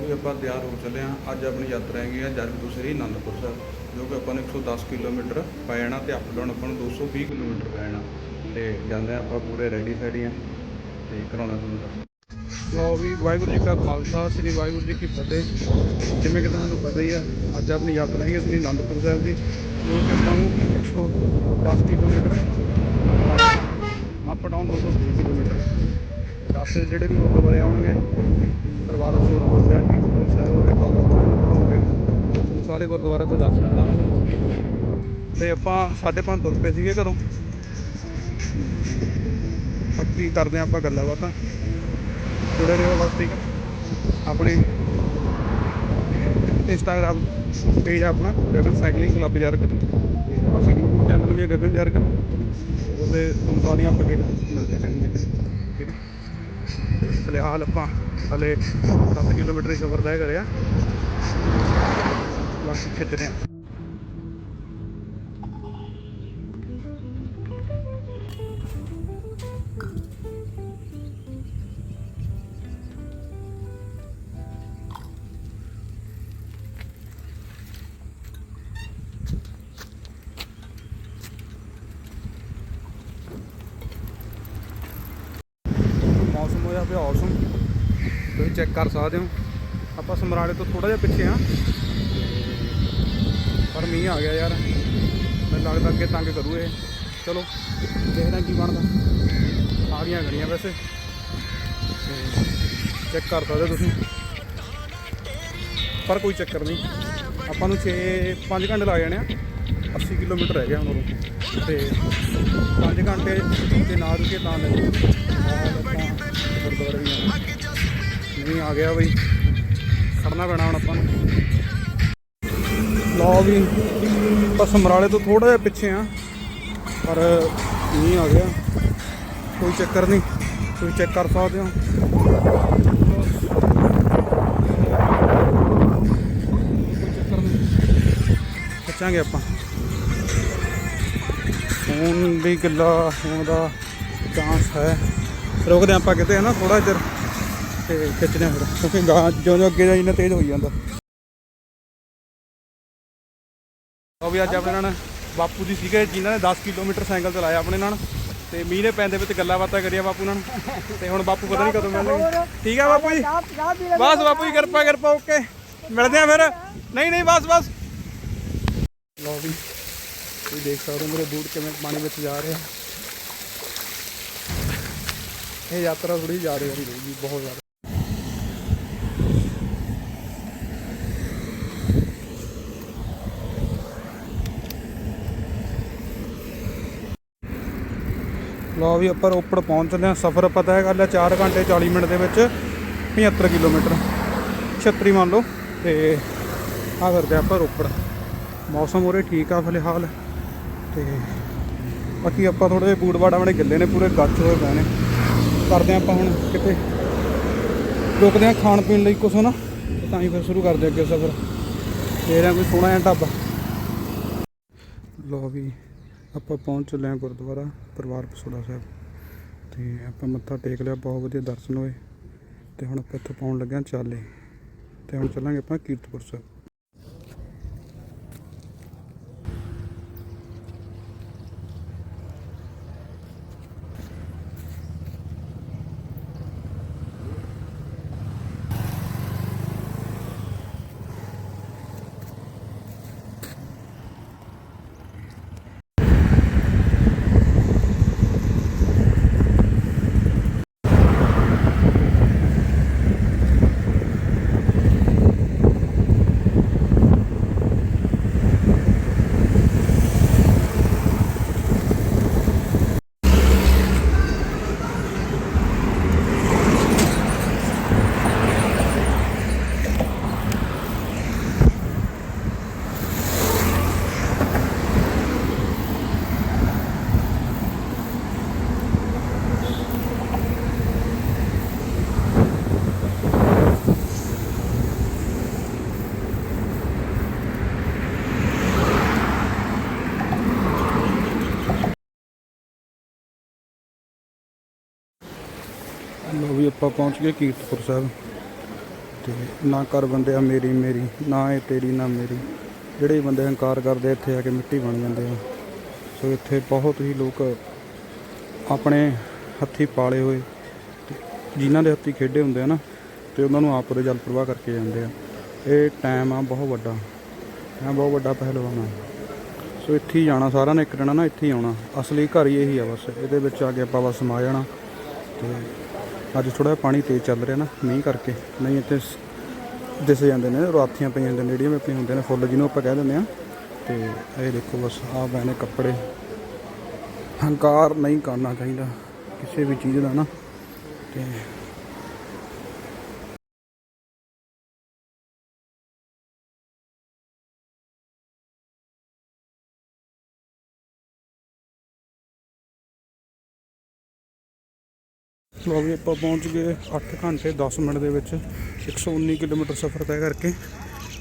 ਲੋ ਵੀ ਆਪਾਂ ਤਿਆਰ ਹੋ ਚੱਲੇ ਹਾਂ। ਅੱਜ ਆਪਣੀ ਯਾਤਰਾ ਹੈਗੀ ਆ ਜਰਗ ਤੋਂ ਸ੍ਰੀ ਅਨੰਦਪੁਰ ਸਾਹਿਬ, ਜੋ ਕਿ ਆਪਾਂ ਨੂੰ 110 ਕਿਲੋਮੀਟਰ ਪੈ ਜਾਣਾ ਤੇ ਅਪ ਡਾਊਨ ਆਪਾਂ ਨੂੰ 220 ਕਿਲੋਮੀਟਰ ਪੈ ਜਾਣਾ ਤੇ ਜਾਂਦੇ ਹਾਂ ਆਪਾਂ ਪੂਰੇ ਰੈਡੀ ਸੈਡੀ ਆ ਤੇ ਕਰਾਉਣਾ ਤੁਹਾਨੂੰ ਦੱਸ। ਲੋ ਵੀ ਵਾਹਿਗੁਰੂ ਜੀ ਕਾ ਖਾਲਸਾ, ਸ੍ਰੀ ਵਾਹਿਗੁਰੂ ਜੀ ਕੀ ਫਤਿਹ। ਜਿਵੇਂ ਕਿ ਤੁਹਾਨੂੰ ਪਤਾ ਹੀ ਆ, ਅੱਜ ਆਪਣੀ ਯਾਤਰਾ ਹੈਗੀ ਆ ਸ੍ਰੀ ਅਨੰਦਪੁਰ ਸਾਹਿਬ ਦੀ, ਜੋ ਕਿ ਆਪਾਂ ਨੂੰ 110 ਕਿਲੋਮੀਟਰ ਅਪ ਡਾਊਨ 220 ਕਿਲੋਮੀਟਰ। ਰਸਤੇ ਜਿਹੜੇ ਵੀ ਗੁਰਦੁਆਰੇ ਆਉਣਗੇ ਦਰਬਾਰ ਸਾਹਿਬ ਹੋ ਗਿਆ ਸਾਹਿਬ ਹੋ ਬਾਬਾ ਬੁੱਢਾ ਹੋ ਸਾਰੇ ਗੁਰਦੁਆਰੇ ਤੋਂ ਦਰਸ਼ਨ ਕਰਾਂਗੇ ਤੇ ਆਪਾਂ 5:30 ਤੁਰ ਪਏ ਸੀਗੇ ਘਰੋਂ। ਬਾਕੀ ਕਰਦੇ ਹਾਂ ਆਪਾਂ ਗੱਲਾਂ ਬਾਤਾਂ। ਜੁੜੇ ਰਹੋ ਬਸ ਠੀਕ ਆਪਣੇ ਇੰਸਟਾਗ੍ਰਾਮ ਪੇਜ ਆਪਣਾ, ਗਗਨ ਸਾਈਕਲਿੰਗ ਕਲੱਬ ਜਰਗ ਤੇ ਚੈਨਲ ਵੀ ਹੈ ਗਗਨ ਜਰਗ ਉਹਦੇ ਤੁਹਾਨੂੰ ਸਾਰੀਆਂ ਅਪਡੇਟ ਮਿਲਦੇ ਰਹਿਣਗੀਆਂ। ਫਿਲਹਾਲ ਆਪਾਂ ਹਲੇ 10 ਕਿਲੋਮੀਟਰ ਦੀ ਸਫ਼ਰ ਤੈਅ ਕਰਿਆ। ਬਾਕੀ ਖਿੱਚਦੇ ਹਾਂ ਚੈੱਕ ਕਰ ਸਕਦੇ ਹੋ। ਆਪਾਂ ਸਮਰਾਲੇ ਤੋਂ ਥੋੜਾ ਜਿਹਾ ਪਿੱਛੇ ਆ ਪਰ ਮੀਂਹ ਆ ਗਿਆ ਯਾਰ। ਮੈਨੂੰ ਲੱਗਦਾ ਅੱਗੇ ਤੰਗ ਕਰੂ ਇਹ। ਚਲੋ, ਦੇਖਦੇ ਹਾਂ ਕੀ ਬਣਦਾ। ਆ ਗਈਆਂ ਗਣੀਆਂ ਵੈਸੇ। ਚੈੱਕ ਕਰ ਸਕਦੇ ਹੋ ਤੁਸੀਂ। ਪਰ ਕੋਈ ਚੱਕਰ ਨਹੀਂ। ਆਪਾਂ ਨੂੰ 6 5 ਘੰਟੇ ਲੱਗ ਜਾਣੇ ਆ। 80 ਕਿਲੋਮੀਟਰ ਰਹਿ ਗਿਆ ਹੁਣ ਉਰੋਂ ਤੇ 5 ਘੰਟੇ ਤੇ ਨਾ ਰੁਕੇ ਤਾਂ ਲੈ ਗੁਰਦੁਆਰੇ ਵੀ ਆਉਣਾ ਆ ਗਿਆ ਬਈ। ਖੜਨਾ ਪੈਣਾ ਹੁਣ ਆਪਾਂ ਨੂੰ। ਲਓ ਵੀ, ਆਪਾਂ ਸਮਰਾਲੇ ਤੋਂ ਥੋੜਾ ਜਿਹਾ ਪਿੱਛੇ ਆ, ਪਰ ਨਹੀਂ ਆ ਗਿਆ। ਕੋਈ ਚੱਕਰ ਨਹੀਂ, ਤੁਸੀਂ ਚੈੱਕ ਕਰ ਸਕਦੇ ਹੋ। ਕੋਈ ਚੱਕਰ ਨਹੀਂ। ਆਪਾਂ। ਫੋਨ ਵੀ ਗਿੱਲਾ ਹੋਣ ਦਾ ਚਾਂਸ ਹੈ। ਰੁਕਦੇ ਆਪਾਂ ਕਿਤੇ, ਹੈ ਨਾ ਥੋੜਾ ਚਿਰ। ਤੇ ਖਿੱਚਦੇ ਹਾਂ ਫਿਰ। ਕਿਉਂਕਿ ਗਾਂ ਜਿਉਂ ਜਿਉਂ ਅੱਗੇ ਜਾਈ ਨਾ ਤੇਜ਼ ਹੋਈ ਜਾਂਦਾ। ਉਹ ਵੀ ਅੱਜ ਆਪਣੇ ਨਾਲ ਬਾਪੂ ਜੀ ਸੀਗੇ, ਜਿਨ੍ਹਾਂ ਨੇ 10 ਕਿਲੋਮੀਟਰ ਸਾਈਕਲ ਚਲਾਇਆ ਆਪਣੇ ਨਾਲ। ਤੇ ਮੀਂਹ ਦੇ ਪੈਂਦੇ ਵਿੱਚ ਗੱਲਾਂ ਬਾਤਾਂ ਕਰੀਆਂ ਬਾਪੂ ਨਾਲ। ਤੇ ਹੁਣ ਬਾਪੂ ਪਤਾ ਨਹੀਂ ਕਦੋਂ ਮਿਲਣਗੇ। ਠੀਕ ਆ ਬਾਪੂ ਜੀ? ਬਸ ਬਾਪੂ ਜੀ, ਕਿਰਪਾ ਕਿਰਪਾ, ਓਕੇ। ਮਿਲਦੇ ਆ ਫਿਰ। ਨਹੀਂ ਨਹੀਂ, ਬਸ ਬਸ। ਲੋ ਵੀ, ਤੁਸੀਂ ਦੇਖ ਸਕਦੇ ਹੋ ਮੇਰੇ ਬੂਟ ਕਿਵੇਂ ਪਾਣੀ ਵਿੱਚ ਜਾ ਰਹੇ ਆ। ਇਹ ਯਾਤਰਾ ਥੋੜੀ ਜਾ ਰਹੀ ਰਹੀ ਬਹੁਤ ਜ਼ਿਆਦਾ। ਲਓ ਵੀ ਆਪਾਂ ਰੋਪੜ ਪਹੁੰਚਦੇ ਹਾਂ। ਸਫ਼ਰ ਪਤਾ ਹੈ ਗੱਲ ਹੈ 4 ਘੰਟੇ 40 ਮਿੰਟ ਦੇ ਵਿੱਚ 75 ਕਿਲੋਮੀਟਰ। 36 ਮੰਨ ਲਓ ਤੇ ਆ ਕਰਦੇ ਆਪਾਂ ਰੋਪੜ। ਮੌਸਮ ਉਰੇ ਠੀਕ ਆ ਫਿਲਹਾਲ। ਤੇ ਬਾਕੀ ਆਪਾਂ ਥੋੜੇ ਜਿਹੇ ਬੂਟ ਬਾੜ ਆਪਣੇ ਗਿੱਲੇ ਨੇ, ਪੂਰੇ ਗੱਚ ਹੋਏ ਪਏ ਨੇ। ਕਰਦੇ ਹਾਂ ਆਪਾਂ ਹੁਣ ਕਿਤੇ ਰੁਕਦੇ ਹਾਂ ਖਾਣ ਪੀਣ ਲਈ ਕੁਛ ਨਾ ਤਾਂ ਹੀ ਫਿਰ ਸ਼ੁਰੂ ਕਰਦੇ ਅੱਗੇ ਸਫ਼ਰ। ਫੇਰ ਆ ਕੋਈ ਸੋਹਣਾ ਜਿਹਾ ਢਾਬਾ। ਲੋ ਵੀ ਆਪਾਂ ਪਹੁੰਚ ਚੱਲੇ ਹਾਂ ਗੁਰਦੁਆਰਾ ਪਰਿਵਾਰ ਪਸੋੜਾ ਸਾਹਿਬ। ਤੇ ਆਪਾਂ ਮੱਥਾ ਟੇਕ ਲਿਆ, ਬਹੁਤ ਵਧੀਆ ਦਰਸ਼ਨ ਹੋਏ। ਤੇ ਹੁਣ ਆਪਾਂ ਇੱਥੋਂ ਪਾਉਣ ਲੱਗਿਆ ਚਾਲੇ। ਤੇ ਹੁਣ ਚੱਲਾਂਗੇ ਆਪਾਂ ਕੀਰਤਪੁਰ ਸਾਹਿਬ ਲੋ ਵੀ ਆਪਾਂ ਪਹੁੰਚ ਗਏ ਕੀਰਤਪੁਰ ਸਾਹਿਬ। ਤੇ ਨਾ ਕਰ ਬੰਦਿਆ ਮੇਰੀ ਮੇਰੀ, ਨਾ ਇਹ ਤੇਰੀ, ਨਾ ਮੇਰੀ। ਜਿਹੜੇ ਬੰਦੇ ਹੰਕਾਰ ਕਰਦੇ ਇੱਥੇ ਆ ਕੇ ਮਿੱਟੀ ਬਣ ਜਾਂਦੇ ਆ। ਸੋ ਇੱਥੇ ਬਹੁਤ ਹੀ ਲੋਕ ਆਪਣੇ ਹੱਥੀ ਪਾਲੇ ਹੋਏ। ਤੇ ਜਿਨ੍ਹਾਂ ਦੇ ਹੱਥੀ ਖੇਡੇ ਹੁੰਦੇ ਆ ਨਾ, ਤੇ ਉਹਨਾਂ ਨੂੰ ਆਪ ਦੇ ਜਲ ਪ੍ਰਵਾਹ ਕਰਕੇ ਜਾਂਦੇ ਆ। ਇਹ ਟਾਈਮ ਆ ਬਹੁਤ ਵੱਡਾ। ਮੈਂ ਬਹੁਤ ਵੱਡਾ ਪਹਿਲਵਾਨ ਆ। ਸੋ ਇੱਥੇ ਹੀ ਜਾਣਾ, ਸਾਰਿਆਂ ਨੇ ਇੱਕ ਦਿਨ ਨਾ ਇੱਥੇ ਹੀ ਆਉਣਾ। ਅਸਲੀ ਘਰ ਹੀ ਇਹੀ ਆ ਬਸ। ਇਹਦੇ ਵਿੱਚ ਆ ਕੇ ਆਪਾਂ ਬਸ ਸਮਾ ਜਾਣਾ। ਤੇ ਅੱਜ ਥੋੜਾ ਪਾਣੀ ਤੇਜ਼ ਚੱਲ ਰਿਹਾ ਨਾ, ਮੀਂਹ ਕਰਕੇ। ਨਹੀਂ, ਇੱਥੇ ਸ- ਦਿਸ ਜਾਂਦੇ ਨੇ ਰਾਥੀਆਂ ਪਈਆਂ ਹੁੰਦੀਆਂ ਨੇੜੀਆਂ ਪਈਆਂ ਹੁੰਦੇ ਨੇ, ਫੁੱਲ ਜਿਹਨੂੰ ਆਪਾਂ ਕਹਿ ਦਿੰਦੇ ਆ ਤੇ ਇਹ ਦੇਖੋ ਬਸ, ਆਹ ਪਏ ਕੱਪੜੇ। ਹੰਕਾਰ ਨਹੀਂ ਕਰਨਾ ਚਾਹੀਦਾ, ਕਿਸੇ ਵੀ ਚੀਜ਼ ਦਾ ਨਾ। ਤੇ ਲੋ ਵੀ ਆਪਾਂ ਪਹੁੰਚ ਗਏ 8 ਘੰਟੇ 10 ਮਿੰਟ ਦੇ ਵਿੱਚ 119 ਕਿਲੋਮੀਟਰ ਸਫ਼ਰ ਤੈਅ ਕਰਕੇ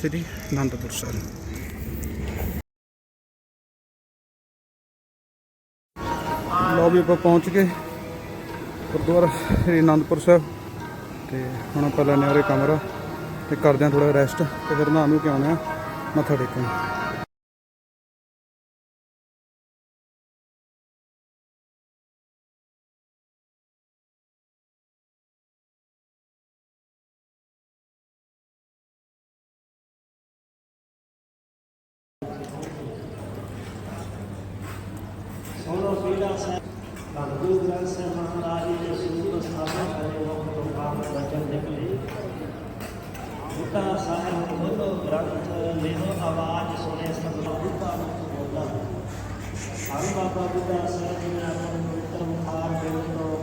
ਸ੍ਰੀ ਅਨੰਦਪੁਰ ਸਾਹਿਬ। ਲਓ ਵੀ ਆਪਾਂ ਪਹੁੰਚ ਗਏ ਗੁਰਦੁਆਰਾ ਸ੍ਰੀ ਅਨੰਦਪੁਰ ਸਾਹਿਬ ਤੇ ਹੁਣ ਆਪਾਂ ਲੈਣੇ ਆ ਉਰੇ ਕਮਰਾ ਤੇ ਕਰਦੇ ਆ ਥੋੜਾ ਰੈਸਟ ਤੇ ਫਿਰ ਨਾਮ ਨੂੰ ਕੇ ਆਉਣਾ ਮੱਥਾ ਟੇਕਣ। ਸੋਨੋ ਪੀੜਾ ਸਾਹਿਬ ਧੰਨ ਗੁਰੂ ਗ੍ਰੰਥ ਸਾਹਿਬ ਮਹਾਰਾਜ ਜੀ ਦੇ ਸਰੂਪ ਸਥਾਪਨਾ ਕਰੇ ਉਹ ਤੋਂ ਕਾਮ ਬਚਨ ਨਿਕਲੇ ਬੁੱਢਾ ਸਾਹਿਬ ਖੋਲੋ ਗ੍ਰੰਥ ਲੈਨੋ ਆਵਾਜ਼ ਸੁਣੇ ਸਭ ਬੁੱਢਾ ਬੋਲਦਾ ਹਰ ਬਾਬਾ ਬੁੱਢਾ ਸਾਹਿਬ ਜੀ ਨੇ ਆਪਣੇ ਪਵਿੱਤਰ ਮੁਖਾਰ ਦੇ ਤੋਂ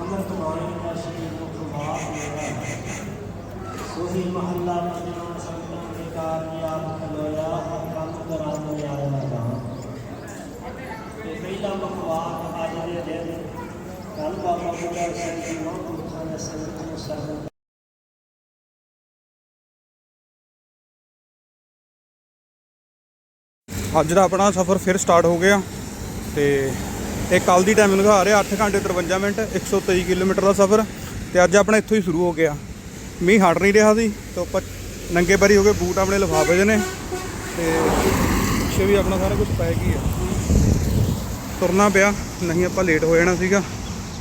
ਅੰਮ੍ਰਿਤ ਬਾਣੀ ਦਾ ਸ਼੍ਰੀ ਮੁਖ ਬਾਤ ਮੇਰਾ ਸੋਹੀ ਮਹੱਲਾ ਪੰਜਵਾਂ ਸੰਤਾਂ ਦੇ ਕਾਰਜ ਆਪ ਖਲੋਇਆ ਹਰ ਕੰਮ ਕਰਾਂ ਨੂੰ ਆਇਆ ਰਾਮ ਤੇ ਪਹਿਲਾ ਅੱਜ ਦੇ ਦਿਨ ਕੱਲ ਬਾਬਾ ਬੁੱਢਾ ਸਾਹਿਬ ਜੀ ਨੂੰ ਪੁਰਖਾਂ ਸੰਗਤ ਨੂੰ ਸਰਬਤ ਅੱਜ ਦਾ ਆਪਣਾ ਸਫ਼ਰ ਫਿਰ ਸਟਾਰਟ ਹੋ ਗਿਆ ਤੇ ਇਹ ਕੱਲ ਦੀ ਟਾਈਮ ਦਿਖਾ ਰਿਹਾ 8 ਘੰਟੇ 53 ਮਿੰਟ 123 ਕਿਲੋਮੀਟਰ ਦਾ ਸਫ਼ਰ ਤੇ ਅੱਜ ਆਪਣਾ ਇੱਥੋਂ ਹੀ ਸ਼ੁਰੂ ਹੋ ਗਿਆ। ਮੀਂਹ ਹਟ ਨਹੀਂ ਰਿਹਾ ਸੀ ਤੇ ਆਪਾਂ ਨੰਗੇ ਪੈਰੀ ਹੋ ਗਏ ਬੂਟ ਆਪਣੇ ਲਿਫਾਫੇ 'ਚ ਨੇ ਤੇ ਪਿੱਛੇ ਵੀ ਆਪਣਾ ਸਾਰਾ ਕੁਝ ਪੈ ਗਈ ਆ ਤੁਰਨਾ ਪਿਆ, ਨਹੀਂ ਆਪਾਂ ਲੇਟ ਹੋ ਜਾਣਾ ਸੀਗਾ,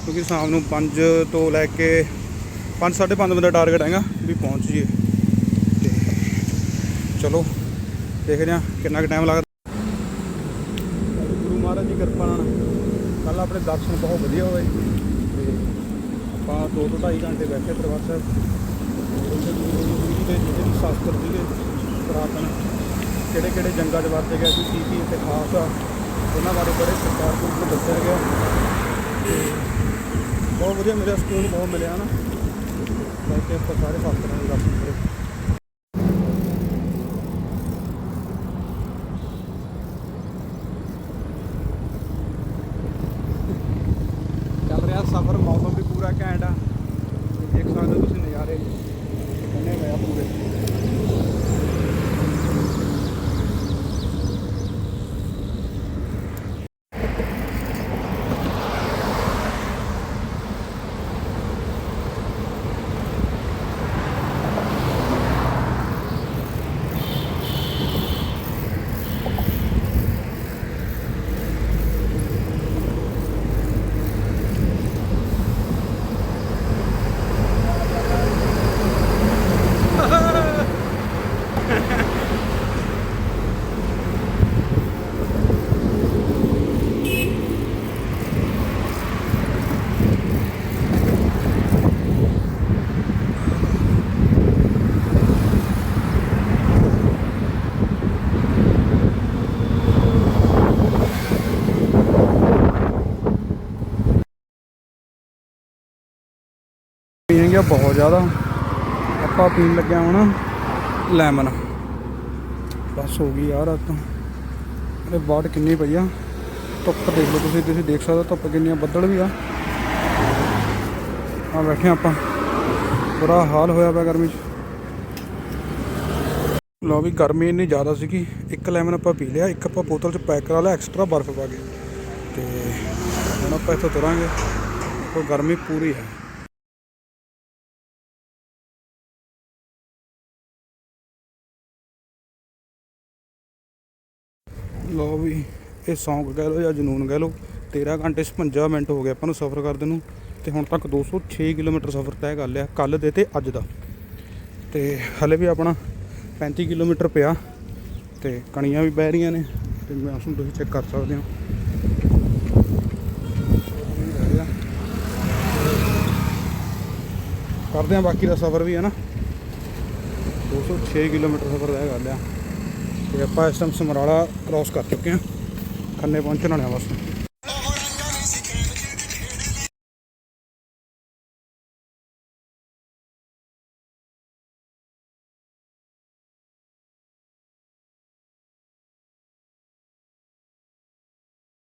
ਕਿਉਂਕਿ ਸ਼ਾਮ ਨੂੰ 5 ਤੋਂ ਲੈ ਕੇ 5 5:30 ਵਜੇ ਦਾ ਟਾਰਗੇਟ ਹੈਗਾ ਵੀ ਪਹੁੰਚ ਜੀਏ ਤੇ ਚਲੋ, ਦੇਖਦੇ ਹਾਂ ਕਿੰਨਾ ਕੁ ਟਾਈਮ ਲੱਗਦਾ। ਗੁਰੂ ਮਹਾਰਾਜ ਦੀ ਕਿਰਪਾ ਨਾਲ ਕੱਲ ਆਪਣੇ ਦਰਸ਼ਨ ਬਹੁਤ ਵਧੀਆ ਹੋਏ। ਤੇ ਆਪਾਂ ਦੋ ਤੋਂ ਢਾਈ ਘੰਟੇ ਬੈਠੇ ਦਰਬਾਰ ਸਾਹਿਬ। ਉੱਥੇ ਜੀ ਦੇ ਜਿਹੜੇ ਸ਼ਾਸਤਰ ਸੀਗੇ ਪੁਰਾਤਨ ਕਿਹੜੇ ਕਿਹੜੇ ਜੰਗਾਂ 'ਚ ਵਰਤੇ ਗਏ ਸੀ ਕੀ ਕੀ ਇੱਥੇ ਖਾਸ ਆ ਉਹਨਾਂ ਬਾਰੇ ਬੜੇ ਸਰਕਾਰ ਕੋਲ ਦੱਸਿਆ ਗਿਆ। ਤੇ ਬਹੁਤ ਵਧੀਆ ਮੇਰਾ ਸਕੂਲ ਬਹੁਤ ਮਿਲਿਆ ਨਾ ਕਰਕੇ ਆਪਾਂ ਸਾਰੇ ਸ਼ਾਸਤਰਾਂ ਨੂੰ ਦਰਸ਼ਨ ਕਰੇ ਚੱਲ ਰਿਹਾ ਸਫ਼ਰ, ਮੌਸਮ ਵੀ ਪੂਰਾ ਘੈਂਟ ਆ। ਦੇਖ ਸਕਦੇ ਹੋ ਤੁਸੀਂ ਨਜ਼ਾਰੇ ਬਣੇ ਹੋਏ ਆ ਪੂਰੇ ਪੀਣ ਬਹੁਤ ਜ਼ਿਆਦਾ। ਆਪਾਂ ਪੀਣ ਲੱਗਿਆ ਹੁਣ ਲੈਮਨ। ਬਸ ਹੋ ਗਈ ਯਾਰ ਰਾਤ। ਤਾਂ ਇਹ ਬਾੜ ਕਿੰਨੀ ਪਈ ਆ? ਧੁੱਪ ਦੇਖ ਲਓ ਤੁਸੀਂ ਤੁਸੀਂ ਦੇਖ ਸਕਦੇ ਹੋ ਧੁੱਪ ਕਿੰਨੀਆਂ ਬੱਦਲ ਵੀ ਆ। ਆ ਬੈਠੇ ਆਪਾਂ। ਬੁਰਾ ਹਾਲ ਹੋਇਆ ਪਿਆ ਗਰਮੀ 'ਚ। ਲਓ ਵੀ ਗਰਮੀ ਇੰਨੀ ਜ਼ਿਆਦਾ ਸੀਗੀ, ਇੱਕ ਲੈਮਨ ਆਪਾਂ ਪੀ ਲਿਆ, ਇੱਕ ਆਪਾਂ ਬੋਤਲ 'ਚ ਪੈਕ ਕਰਾ ਲਿਆ, ਐਕਸਟਰਾ ਬਰਫ਼ ਪਾ ਕੇ। ਤੇ ਹੁਣ ਆਪਾਂ ਇੱਥੋਂ ਤੁਰਾਂਗੇ। ਉਹ ਗਰਮੀ ਪੂਰੀ ਹੈ। ਲਓ ਵੀ, ਇਹ ਸੌਂਕ ਕਹਿ ਲਓ ਜਾਂ ਜਨੂਨ ਕਹਿ ਲਓ 13 ਘੰਟੇ 56 ਮਿੰਟ ਹੋ ਗਏ ਆਪਾਂ ਨੂੰ ਸਫ਼ਰ ਕਰਦੇ ਨੂੰ, ਤੇ ਹੁਣ ਤੱਕ 206 ਕਿਲੋਮੀਟਰ ਸਫ਼ਰ ਤੈਅ ਕਰ ਲਿਆ ਕੱਲ ਦੇ ਤੇ ਅੱਜ ਦਾ। ਤੇ ਹਲੇ ਵੀ ਆਪਣਾ 35 ਕਿਲੋਮੀਟਰ ਪਿਆ, ਤੇ ਕਣੀਆਂ ਵੀ ਬਹਿ ਰਹੀਆਂ ਨੇ, ਤੇ ਮੌਸਮ ਤੁਸੀਂ ਚੈੱਕ ਕਰ ਸਕਦੇ ਹੋ। ਕਰਦੇ ਆ ਬਾਕੀ ਦਾ ਸਫ਼ਰ ਵੀ ਹੈ ਨਾ। 206 ਕਿਲੋਮੀਟਰ ਸਫ਼ਰ ਤੈਅ ਕਰ ਲਿਆ। ਤੇ ਆਪਾਂ ਇਸ ਟਾਈਮ ਸਮਰਾਲਾ ਕ੍ਰਾਸ ਕਰ ਚੁੱਕੇ ਹਾਂ। ਖੰਨੇ ਪਹੁੰਚਣ ਵਾਲੇ ਹਾਂ ਬਸ।